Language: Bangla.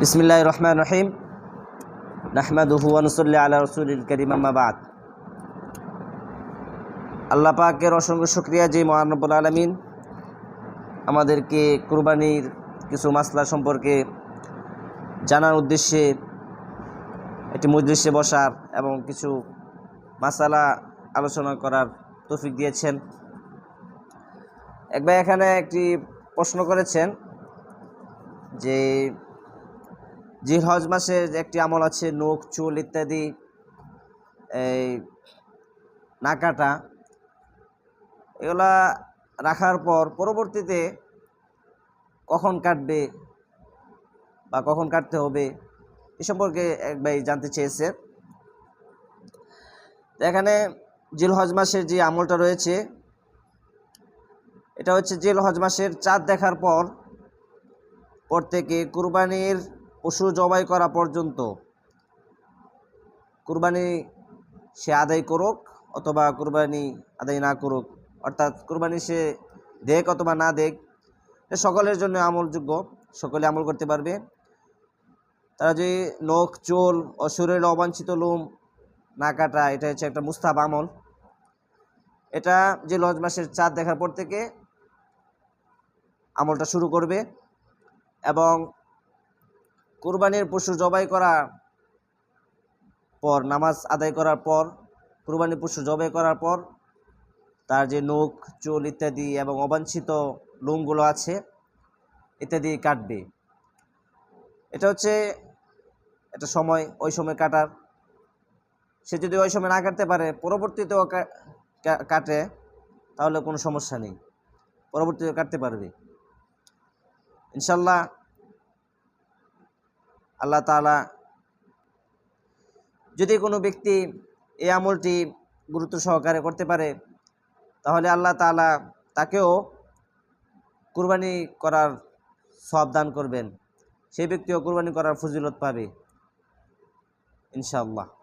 বিসমিল্লাহ রহমান রহিম নাহমাদুহু আনুসল্লি আল্লাহ রসুল করিম আম্মাবাদ আল্লাহ পাকের অসংখ্য শুক্রিয়া যে মহানবুল আলমিন আমাদেরকে কুরবানির কিছু মাসলা সম্পর্কে জানার উদ্দেশ্যে, একটি মজলিসে বসার এবং কিছু মাসালা আলোচনা করার তৌফিক দিয়েছেন। একবার এখানে একটি প্রশ্ন করেছেন যে জিল হজ মাসের একটি আমল আছে, নখ, চুল ইত্যাদি, এই না কাটা, এগুলা রাখার পর পরবর্তীতে কখন কাটবে বা কখন কাটতে হবে এ সম্পর্কে এক ভাই জানতে চেয়েছে। এখানে জিল হজ মাসের যে আমলটা রয়েছে, এটা হচ্ছে জিল হজ মাসের চাঁদ দেখার পর পর থেকে কুরবানির পশু জবাই করা পর্যন্ত কুরবানি সে আদায় করুক অথবা কুরবানি আদায় না করুক, অর্থাৎ কুরবানি সে দেখ অথবা না দেখ সকলের জন্য আমলযোগ্য, সকলে আমল করতে পারবে। তারা যে নখ, চোল শরীরের অবাঞ্ছিত লোম না কাটা, এটা হচ্ছে একটা মুস্তাব আমল। এটা যে লজ মাসের চাঁদ দেখার পর থেকে আমলটা শুরু করবে এবং কুরবানির পশু জবাই করার পর, নামাজ আদায় করার পর, কুরবানির পশু জবাই করার পর তার যে নখ, চুল ইত্যাদি এবং অবাঞ্ছিত লোমগুলো আছে, ইত্যাদি কাটবে। এটা হচ্ছে একটা সময়, ওই সময় কাটার। সে যদি ওই সময় না কাটতে পারে, পরবর্তীতেও কাটে, তাহলে কোনো সমস্যা নেই। পরবর্তীতে কাটতে পারবে। ইনশাল্লাহ আল্লাহ তালা যদি কোনো ব্যক্তি এই আমলটি গুরুত্ব সহকারে করতে পারে, তাহলে আল্লাহ তালা তাকেও কুরবানি করার সব দান করবেন। সেই ব্যক্তিও কুরবানি করার ফজিলত পাবে। ইনশাআল্লাহ।